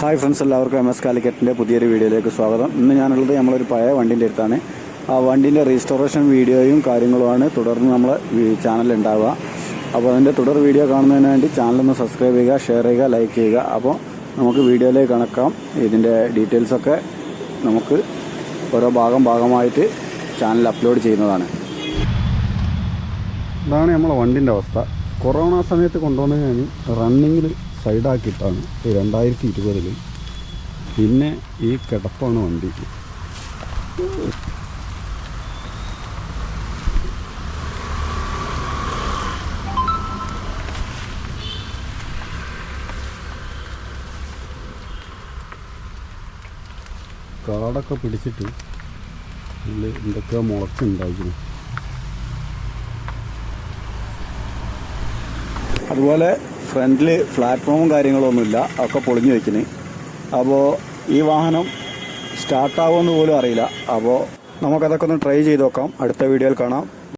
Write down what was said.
Hi friends എല്ലാവർക്കും M S കാലിക്കറ്റിന്റെ പുതിയൊരു വീഡിയോയിലേക്ക് സ്വാഗതം. ഇന്ന് ഞാനുള്ളത് നമ്മളൊരു പഴയ വണ്ടിന്റെ അടുത്താണ്. ആ വണ്ടിന്റെ റീസ്റ്റോറേഷൻ വീഡിയോയും കാര്യങ്ങളുമാണ് തുടർന്ന് നമ്മൾ ചാനലിൽ ഉണ്ടാവുക. അപ്പോൾ അതിന്റെ തുടർ വീഡിയോ കാണുന്നതിന് വേണ്ടി ചാനലൊന്ന് സബ്സ്ക്രൈബ് ചെയ്യുക ഷെയർ ചെയ്യുക ലൈക്ക് ചെയ്യുക. അപ്പോൾ നമുക്ക് വീഡിയോയിലേക്ക് കണക്കാം ഇതിന്റെ ഡീറ്റെയിൽസൊക്കെ നമുക്ക് ഓരോ ഭാഗം ഭാഗമായിട്ട് ചാനൽ അപ്ലോഡ് ചെയ്യുന്നതാണ്. ഇതാണ് നമ്മളെ വണ്ടിന്റെ അവസ്ഥ. കൊറോണ സമയത്ത് കൊണ്ടുവന്നു കഴിഞ്ഞാൽ റണ്ണിങ്ങിൽ സൈഡാക്കിയിട്ടാണ് രണ്ടായിരത്തി ഇരുപതിൽ പിന്നെ ഈ കിടപ്പാണ് വണ്ടി. കാടൊക്കെ പിടിച്ചിട്ട് ഇതിൽ എന്തൊക്കെയോ മുളച്ചുണ്ടായിരുന്നു. അതുപോലെ ഫ്രണ്ടിൽ പ്ലാറ്റ്ഫോമും കാര്യങ്ങളൊന്നുമില്ല ഒക്കെ പൊളിഞ്ഞു വെക്കിന് അപ്പോൾ ഈ വാഹനം സ്റ്റാർട്ടാവുമെന്ന് പോലും അറിയില്ല. അപ്പോൾ നമുക്കതൊക്കെ ഒന്ന് ട്രൈ ചെയ്ത് നോക്കാം. അടുത്ത വീഡിയോയിൽ കാണാം.